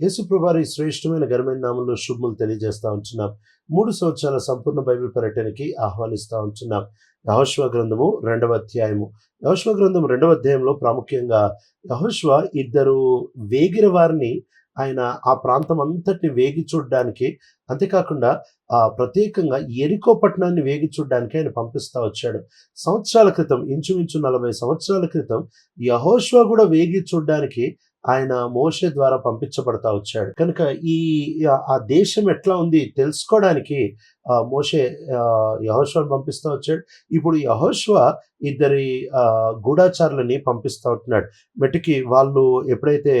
యేసుప్రభారి శ్రేష్టమైన ఘనమైన నామంలో శుభములు తెలియజేస్తూ ఉంటున్నాం. మూడు సంవత్సరాల సంపూర్ణ బైబిల్ పర్యటనకి ఆహ్వానిస్తూ ఉంటున్నాం. యహోశ్వ గ్రంథము రెండవ అధ్యాయము. యహోశ్వ గ్రంథం రెండవ అధ్యాయంలో ప్రాముఖ్యంగా యహోశ్వ ఇద్దరు వేగిన వారిని ఆయన ఆ ప్రాంతం అంతటిని వేగి చూడడానికి అంతేకాకుండా ఆ ప్రత్యేకంగా ఎరికో పట్టణాన్ని వేగి చూడడానికి ఆయన పంపిస్తా వచ్చాడు. సంవత్సరాల క్రితం ఇంచుమించు నలభై సంవత్సరాల క్రితం యహోష్వా కూడా వేగి చూడడానికి ఆయన మోషే ద్వారా పంపించబడతా వచ్చాడు. కనుక ఈ ఆ దేశం ఎట్లా ఉంది తెలుసుకోవడానికి మోషే యహోశ్వని పంపిస్తూ వచ్చాడు. ఇప్పుడు యహోశ్వ ఇద్దరి గూఢాచారులని పంపిస్తూ ఉంటున్నాడు. మెటికి వాళ్ళు ఎప్పుడైతే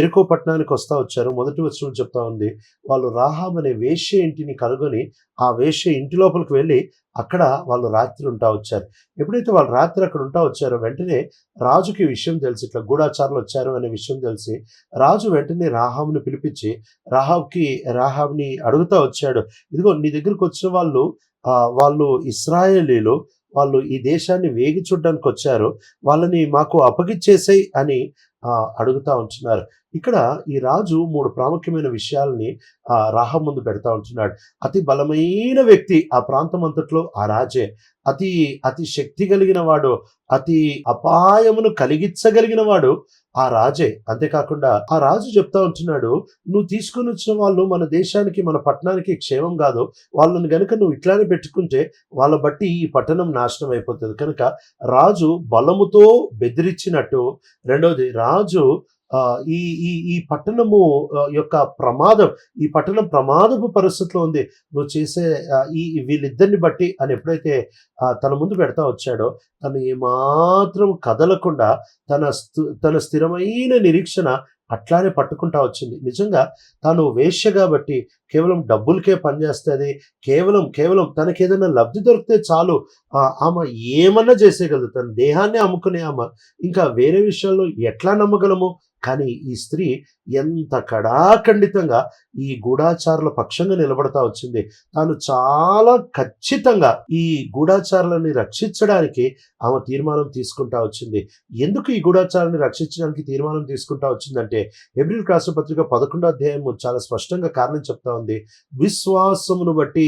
ఎరుకో పట్టణానికి వస్తా వచ్చారో మొదటి వచ్చిన చెప్తా ఉంది వాళ్ళు రాహాం అనే వేష్య ఇంటిని కనుగొని ఆ వేష్య ఇంటి లోపలికి వెళ్ళి అక్కడ వాళ్ళు రాత్రి ఉంటా వచ్చారు. ఎప్పుడైతే వాళ్ళు రాత్రి అక్కడ ఉంటా వచ్చారో వెంటనే రాజుకి విషయం తెలిసి. ఇట్లా గూఢాచారులు వచ్చారు అనే విషయం తెలిసి రాజు వెంటనే రాహాబ్ని పిలిపించి రాహాబ్కి రాహాబ్ని అడుగుతా వచ్చాడు. ఇదిగో నీ దగ్గరకు వచ్చిన వాళ్ళు వాళ్ళు ఇస్రాయేలీలు వాళ్ళు ఈ దేశాన్ని వేగి చూడడానికి వచ్చారు వాళ్ళని మాకు అప్పగిచ్చేసాయి అని అడుగుతా ఉంటున్నారు. ఇక్కడ ఈ రాజు మూడు ప్రాముఖ్యమైన విషయాల్ని ఆ రాహ ముందు పెడతా ఉంటున్నాడు. అతి బలమైన వ్యక్తి ఆ ప్రాంతం అంతట్లో ఆ రాజే. అతి అతి శక్తి కలిగిన వాడు అతి అపాయమును కలిగించగలిగిన వాడు ఆ రాజే. అంతేకాకుండా ఆ రాజు చెప్తా ఉంటున్నాడు నువ్వు తీసుకుని వచ్చిన వాళ్ళు మన దేశానికి మన పట్టణానికి క్షేమం కాదు. వాళ్ళని గనుక నువ్వు ఇట్లానే పెట్టుకుంటే వాళ్ళ బట్టి ఈ పట్టణం నాశనం అయిపోతుంది. కనుక రాజు బలముతో బెదిరించినట్టు రెండవది రాజు ఈ ఈ ఈ పట్టణము యొక్క ప్రమాదం ఈ పట్టణం ప్రమాదపు పరిస్థితిలో ఉంది. నువ్వు చేసే ఈ వీళ్ళిద్దరిని బట్టి అని ఎప్పుడైతే తన ముందు పెడతా వచ్చాడో తను ఏమాత్రం కదలకుండా తన తన స్థిరమైన నిరీక్షణ అట్లానే పట్టుకుంటా వచ్చింది. నిజంగా తాను వేష్య కాబట్టి కేవలం డబ్బులకే పనిచేస్తుంది కేవలం కేవలం తనకి ఏదైనా లబ్ధి దొరికితే చాలు ఆమె ఏమన్నా చేసేయగలదు తన దేహాన్ని అమ్ముకునే ఆమె. ఇంకా వేరే విషయాల్లో ఎట్లా నమ్మగలము? కానీ ఈ స్త్రీ ఎంత కడాఖండితంగా ఈ గూఢాచారుల పక్షంగా నిలబడతా వచ్చింది. తాను చాలా ఖచ్చితంగా ఈ గూఢాచారులని రక్షించడానికి ఆమె తీర్మానం తీసుకుంటా వచ్చింది. ఎందుకు ఈ గూఢాచారాన్ని రక్షించడానికి తీర్మానం తీసుకుంటా వచ్చిందంటే ఎబ్రిల్ రాష్ట్ర పత్రిక పదకొండో అధ్యాయం చాలా స్పష్టంగా కారణం చెప్తా ఉంది. విశ్వాసమును బట్టి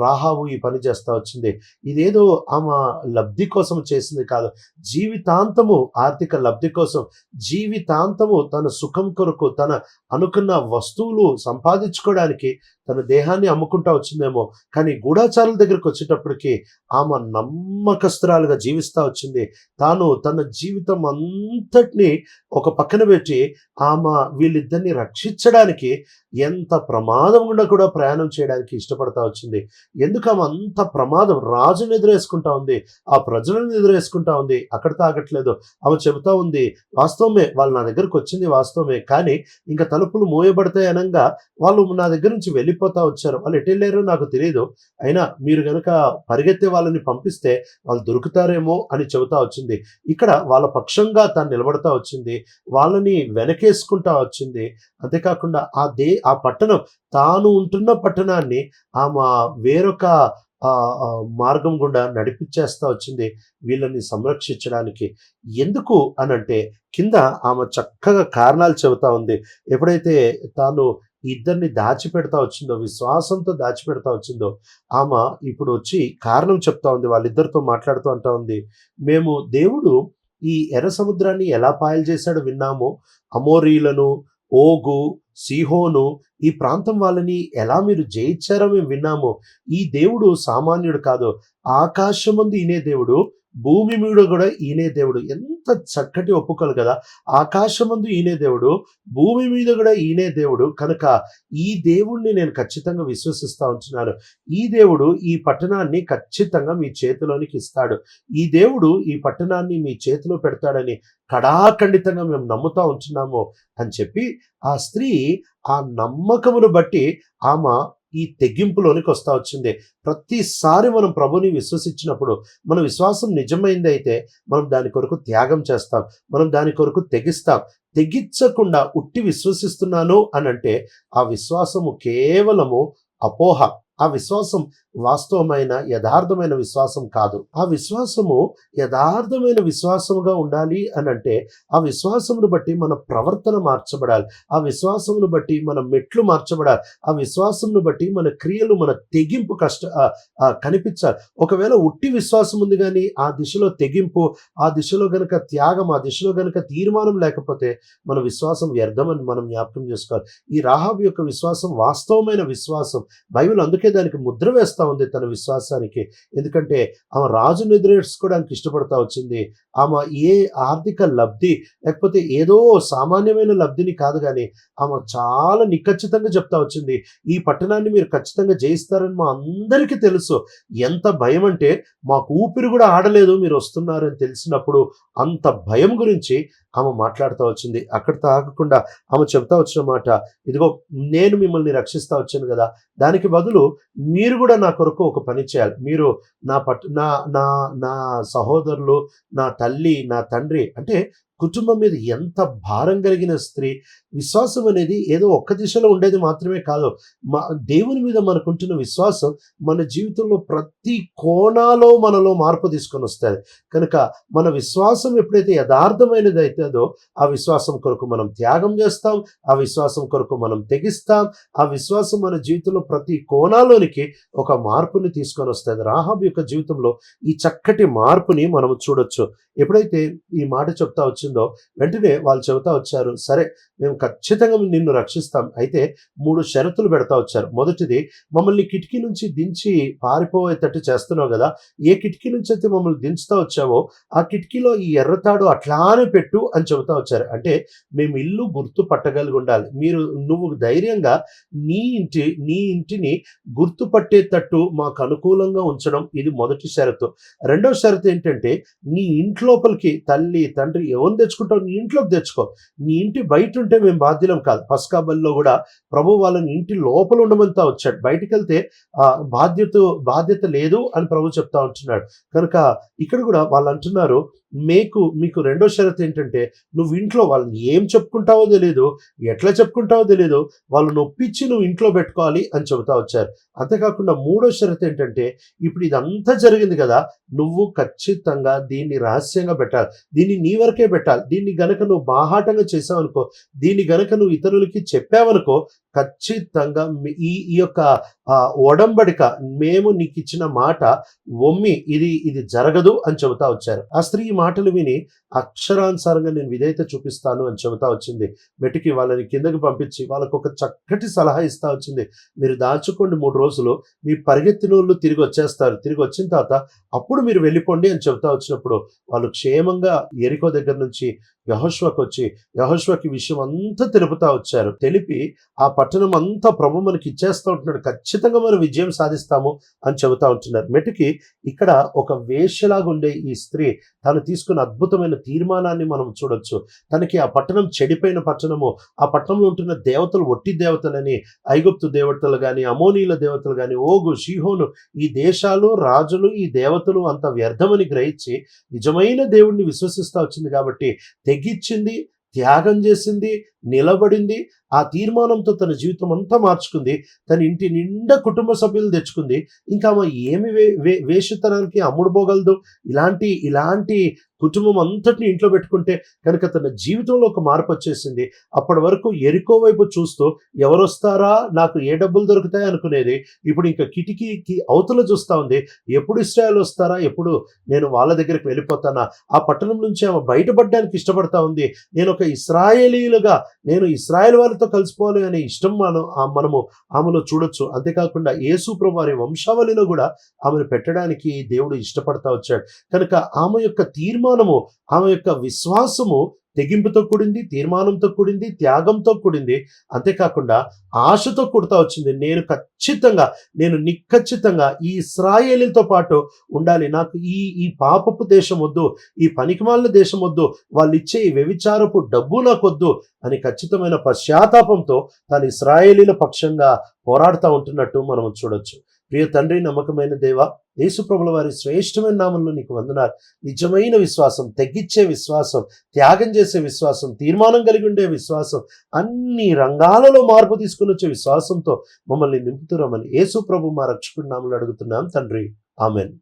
రాహావు ఈ పని చేస్తా వచ్చింది. ఇదేదో ఆమె లబ్ధి కోసం చేసింది కాదు. జీవితాంతము ఆర్థిక లబ్ధి కోసం జీవితాంతము తన సుఖం కొరకు తన అనుకున్న వస్తువులు సంపాదించుకోవడానికి తన దేహాన్ని అమ్ముకుంటా వచ్చిందేమో కానీ గూఢాచారుల దగ్గరికి వచ్చేటప్పటికి ఆమె నమ్మకస్తురాలుగా జీవిస్తూ వచ్చింది. తాను తన జీవితం అంతటిని ఒక పక్కన పెట్టి ఆమె వీళ్ళిద్దరిని రక్షించడానికి ఎంత ప్రమాదం గుండా కూడా ప్రయాణం చేయడానికి ఇష్టపడతా వచ్చింది. ఎందుకు ఆమె అంత ప్రమాదం? రాజుని ఎదురేసుకుంటా ఉంది ఆ ప్రజలను ఎదురేసుకుంటా ఉంది అక్కడ తాగట్లేదు. ఆమె చెబుతా ఉంది వాస్తవమే వాళ్ళు నా దగ్గరకు వచ్చింది వాస్తవమే కానీ ఇంకా తలుపులు మూయబడతాయి అనంగా వాళ్ళు నా దగ్గర నుంచి వెళ్ళిపోతా వచ్చారు. వాళ్ళు ఎటు వెళ్ళారో నాకు తెలియదు అయినా మీరు కనుక పరిగెత్తే వాళ్ళని పంపిస్తే వాళ్ళు దొరుకుతారేమో అని చెబుతా వచ్చింది. ఇక్కడ వాళ్ళ పక్షంగా తాను నిలబడతా వచ్చింది. వాళ్ళని వెనకేసుకుంటా వచ్చింది. అంతేకాకుండా ఆ దే ఆ పట్టణం తాను ఉంటున్న పట్టణాన్ని ఆమె వేరొక మార్గం గుండా నడిపించేస్తా వచ్చింది వీళ్ళని సంరక్షించడానికి. ఎందుకు అనంటే కింద ఆమె చక్కగా కారణాలు చెబుతా ఉంది. ఎప్పుడైతే తాను ఇద్దరిని దాచిపెడతా వచ్చిందో విశ్వాసంతో దాచిపెడతా వచ్చిందో ఆమె ఇప్పుడు వచ్చి కారణం చెప్తా ఉంది వాళ్ళిద్దరితో మాట్లాడుతూ అంటా ఉంది. మేము దేవుడు ఈ ఎర్ర సముద్రాన్ని ఎలా పాయలు చేశాడో విన్నాము. అమోరీలను ఓగు సిహోను ఈ ప్రాంతం వాళ్ళని ఎలా మీరు జయించారో మేము విన్నాము. ఈ దేవుడు సామాన్యుడు కాదు ఆకాశమందు ఈనే దేవుడు భూమి మీద కూడా ఈయనే దేవుడు. ఎంత చక్కటి ఒప్పుకోలు కదా. ఆకాశమందు ఈయనే దేవుడు భూమి మీద కూడా ఈయనే దేవుడు. కనుక ఈ దేవుణ్ణి నేను ఖచ్చితంగా విశ్వసిస్తా ఉంటున్నాను. ఈ దేవుడు ఈ పట్టణాన్ని ఖచ్చితంగా మీ చేతిలోనికి ఇస్తాడు. ఈ దేవుడు ఈ పట్టణాన్ని మీ చేతిలో పెడతాడని కడాఖండితంగా మేము నమ్ముతా ఉంటున్నాము అని చెప్పి ఆ స్త్రీ ఆ నమ్మకమును బట్టి ఆమె ఈ తెగింపులోనికి వస్తా వచ్చింది. ప్రతిసారి మనం ప్రభుని విశ్వసించినప్పుడు మన విశ్వాసం నిజమైంది అయితే మనం దాని కొరకు త్యాగం చేస్తాం. మనం దాని కొరకు తెగిస్తాం. తెగించకుండా ఉట్టి విశ్వసిస్తున్నాను అని అంటే ఆ విశ్వాసము కేవలము అపోహ. ఆ విశ్వాసం వాస్తవమైన యథార్థమైన విశ్వాసం కాదు. ఆ విశ్వాసము యథార్థమైన విశ్వాసముగా ఉండాలి అని అంటే ఆ విశ్వాసమును బట్టి మన ప్రవర్తన మార్చబడాలి. ఆ విశ్వాసమును బట్టి మన మెట్లు మార్చబడాలి. ఆ విశ్వాసమును బట్టి మన క్రియలు మన తెగింపు కష్ట కనిపించాలి. ఒకవేళ ఉట్టి విశ్వాసం ఉంది కానీ ఆ దిశలో తెగింపు ఆ దిశలో గనక త్యాగం ఆ దిశలో గనక తీర్మానం లేకపోతే మన విశ్వాసం వ్యర్థమని మనం జ్ఞాపకం చేసుకోవాలి. ఈ రాహాబ్ యొక్క విశ్వాసం వాస్తవమైన విశ్వాసం. బైబిల్ అందుకే దానికి ముద్ర వేస్తారు వేస్తా ఉంది తన విశ్వాసానికి. ఎందుకంటే ఆమె రాజును ఎదురేసుకోవడానికి ఇష్టపడతా వచ్చింది. ఆమె ఏ ఆర్థిక లబ్ధి లేకపోతే ఏదో సామాన్యమైన లబ్ధిని కాదు కానీ ఆమె చాలా నిఖచ్చితంగా చెప్తా వచ్చింది. ఈ పట్టణాన్ని మీరు ఖచ్చితంగా జయిస్తారని మా అందరికీ తెలుసు. ఎంత భయం అంటే మాకు ఊపిరి కూడా ఆడలేదు మీరు వస్తున్నారని తెలిసినప్పుడు అంత భయం గురించి ఆమె మాట్లాడుతూ వచ్చింది. అక్కడ తాగకుండా ఆమె చెప్తా వచ్చిన మాట ఇదిగో నేను మిమ్మల్ని రక్షిస్తా వచ్చాను కదా. దానికి బదులు మీరు కూడా నా కొరకు ఒక పని చేయాలి. మీరు నా పట్ నా నా నా సహోదరులు నా తల్లి నా తండ్రి అంటే కుటుంబం మీద ఎంత భారం కలిగిన స్త్రీ విశ్వాసం అనేది ఏదో ఒక్క దిశలో ఉండేది మాత్రమే కాదు. మా దేవుని మీద మనకుంటున్న విశ్వాసం మన జీవితంలో ప్రతి కోణాలో మనలో మార్పు తీసుకొని వస్తుంది కనుక మన విశ్వాసం ఎప్పుడైతే యథార్థమైనది అవుతుందో ఆ విశ్వాసం కొరకు మనం త్యాగం చేస్తాం ఆ విశ్వాసం కొరకు మనం తెగిస్తాం ఆ విశ్వాసం మన జీవితంలో ప్రతి కోణాలోనికి ఒక మార్పుని తీసుకొని వస్తుంది. రాహాబ్ యొక్క జీవితంలో ఈ చక్కటి మార్పుని మనం చూడొచ్చు. ఎప్పుడైతే ఈ మాట చెప్తా వచ్చింది వెంటనే వాళ్ళు చెబుతా వచ్చారు సరే మేము ఖచ్చితంగా నిన్ను రక్షిస్తాం. అయితే మూడు షరతులు పెడతా వచ్చారు. మొదటిది మమ్మల్ని కిటికీ నుంచి దించి పారిపోయేటట్టు చేస్తున్నావు కదా ఏ కిటికీ నుంచి అయితే మమ్మల్ని దించుతా వచ్చావో ఆ కిటికీలో ఈ ఎర్రతాడు అట్లానే పెట్టు అని చెబుతా వచ్చారు. అంటే మేము ఇల్లు గుర్తు పట్టగలిగి ఉండాలి మీరు నువ్వు ధైర్యంగా నీ ఇంటి నీ ఇంటిని గుర్తుపట్టేటట్టు మాకు అనుకూలంగా ఉంచడం ఇది మొదటి షరతు. రెండవ షరతు ఏంటంటే నీ ఇంట్లోపలికి తల్లి తండ్రి ఎవరిని తెచ్చుకుంటావు నీ ఇంట్లోకి తెచ్చుకో. నీ ఇంటి బయట ఉంటే మేము బాధ్యులం కాదు. పసుకా బలిలో కూడా ప్రభు వాళ్ళని ఇంటి లోపల ఉండమంతా వచ్చాడు. బయటికి వెళ్తే ఆ బాధ్యత బాధ్యత లేదు అని ప్రభు చెప్తా ఉంటున్నాడు. కనుక ఇక్కడ కూడా వాళ్ళు అంటున్నారు మీకు మీకు రెండో షరత్ ఏంటంటే నువ్వు ఇంట్లో వాళ్ళని ఏం చెప్పుకుంటావో తెలియదు ఎట్లా చెప్పుకుంటావో తెలియదు వాళ్ళు నొప్పించి నువ్వు ఇంట్లో పెట్టుకోవాలి అని చెబుతా వచ్చారు. అంతేకాకుండా మూడో షరత్ ఏంటంటే ఇప్పుడు ఇదంతా జరిగింది కదా నువ్వు ఖచ్చితంగా దీన్ని రహస్యంగా పెట్టాలి. దీన్ని నీ వరకే పెట్టాలి. దీన్ని గనక నువ్వు బాహాటంగా చేసావనుకో దీన్ని గనక నువ్వు ఇతరులకి చెప్పావనుకో ఖచ్చితంగా ఈ ఈ యొక్క ఒడంబడిక మేము నీకు ఇచ్చిన మాట ఒమ్మి ఇది ఇది జరగదు అని చెబుతా వచ్చారు. ఆ స్త్రీ మాటలు విని అక్షరానుసారంగా నేను విధేయత చూపిస్తాను అని చెబుతా వచ్చింది. మెటికి వాళ్ళని కిందకి పంపించి వాళ్ళకు ఒక చక్కటి సలహా ఇస్తా వచ్చింది. మీరు దాచుకోండి మూడు రోజులు మీ పరిగెత్తిన వాళ్ళు తిరిగి వచ్చేస్తారు. తిరిగి వచ్చిన తర్వాత అప్పుడు మీరు వెళ్ళిపోండి అని చెబుతా వచ్చినప్పుడు వాళ్ళు క్షేమంగా ఎరికో దగ్గర నుంచి యహోష్వకు వచ్చి యహోష్వకి విషయం అంతా తెలుపుతా వచ్చారు. తెలిపి ఆ పట్టణం అంతా ప్రభు మనకి ఇచ్చేస్తా ఉంటున్నాడు. ఖచ్చితంగా మనం విజయం సాధిస్తాము అని చెబుతా ఉంటున్నారు. మెటికి ఇక్కడ ఒక వేషలాగా ఉండే ఈ స్త్రీ తను తీసుకున్న అద్భుతమైన తీర్మానాన్ని మనం చూడొచ్చు. తనకి ఆ పట్టణం చెడిపోయిన పట్టణము ఆ పట్టణంలో ఉంటున్న దేవతలు ఒట్టి దేవతలని ఐగుప్తు దేవతలు కానీ అమోనీల దేవతలు కానీ ఓగు షీహోను ఈ దేశాలు రాజులు ఈ దేవతలు అంత వ్యర్థమని గ్రహించి నిజమైన దేవుణ్ణి విశ్వసిస్తా వచ్చింది కాబట్టి తెగిచ్చింది త్యాగం చేసింది నిలబడింది ఆ తీర్మానంతో తన జీవితం అంతా మార్చుకుంది తన ఇంటి నిండా కుటుంబ సభ్యులు తెచ్చుకుంది. ఇంకా ఆమె ఏమి వే వే వేషతనానికి అమ్ముడుపోగలదు? ఇలాంటి ఇలాంటి కుటుంబం అంతటిని ఇంట్లో పెట్టుకుంటే కనుక తన జీవితంలో ఒక మార్పు వచ్చేసింది. అప్పటి వరకు ఎరుకో వైపు చూస్తూ ఎవరు వస్తారా నాకు ఏ డబ్బులు దొరుకుతాయి? అనుకునేది. ఇప్పుడు ఇంకా కిటికీకి అవతల చూస్తా ఉంది. ఎప్పుడు ఇస్రాయల్ వస్తారా? ఎప్పుడు? నేను వాళ్ళ దగ్గరికి వెళ్ళిపోతానా? ఆ పట్టణం నుంచి ఆమె బయటపడడానికి ఇష్టపడతా ఉంది. నేను ఒక ఇస్రాయేలీలుగా నేను ఇస్రాయేల్ వారితో కలిసిపోవాలి అనే ఇష్టం మనం మనము ఆమెలో చూడొచ్చు. అంతేకాకుండా యేసు వారి వంశావళిలో కూడా ఆమెను పెట్టడానికి దేవుడు ఇష్టపడతా వచ్చాడు. కనుక ఆమె యొక్క తీర్మానము. ఆమె యొక్క విశ్వాసము తెగింపుతో కూడింది తీర్మానంతో కూడింది త్యాగంతో కూడింది. అంతేకాకుండా ఆశతో కుడతా వచ్చింది. నేను ఖచ్చితంగా నేను నిఖచ్చితంగా ఈ ఇస్రాయేలీలతో పాటు ఉండాలి. నాకు ఈ ఈ పాపపు దేశం వద్దు ఈ పనికిమాలిన దేశం వద్దు వాళ్ళు ఇచ్చే ఈ వ్యభిచారపు డబ్బు నాకు వద్దు అని ఖచ్చితమైన పశ్చాత్తాపంతో తాను ఇస్రాయేలీల పక్షంగా పోరాడుతూ ఉంటున్నట్టు మనం చూడొచ్చు. ప్రియ తండ్రి నమ్మకమైన దేవ యేసుప్రభుల వారి శ్రేష్టమైన నామంలో నీకు వందనాలు. నిజమైన విశ్వాసం తగ్గించే విశ్వాసం త్యాగం చేసే విశ్వాసం తీర్మానం కలిగి ఉండే విశ్వాసం అన్ని రంగాలలో మార్పు తీసుకుని వచ్చే విశ్వాసంతో మమ్మల్ని నింపుతురమని యేసు ప్రభు మా రక్షకుడి నామలు అడుగుతున్నాం. తండ్రి ఆమెన్.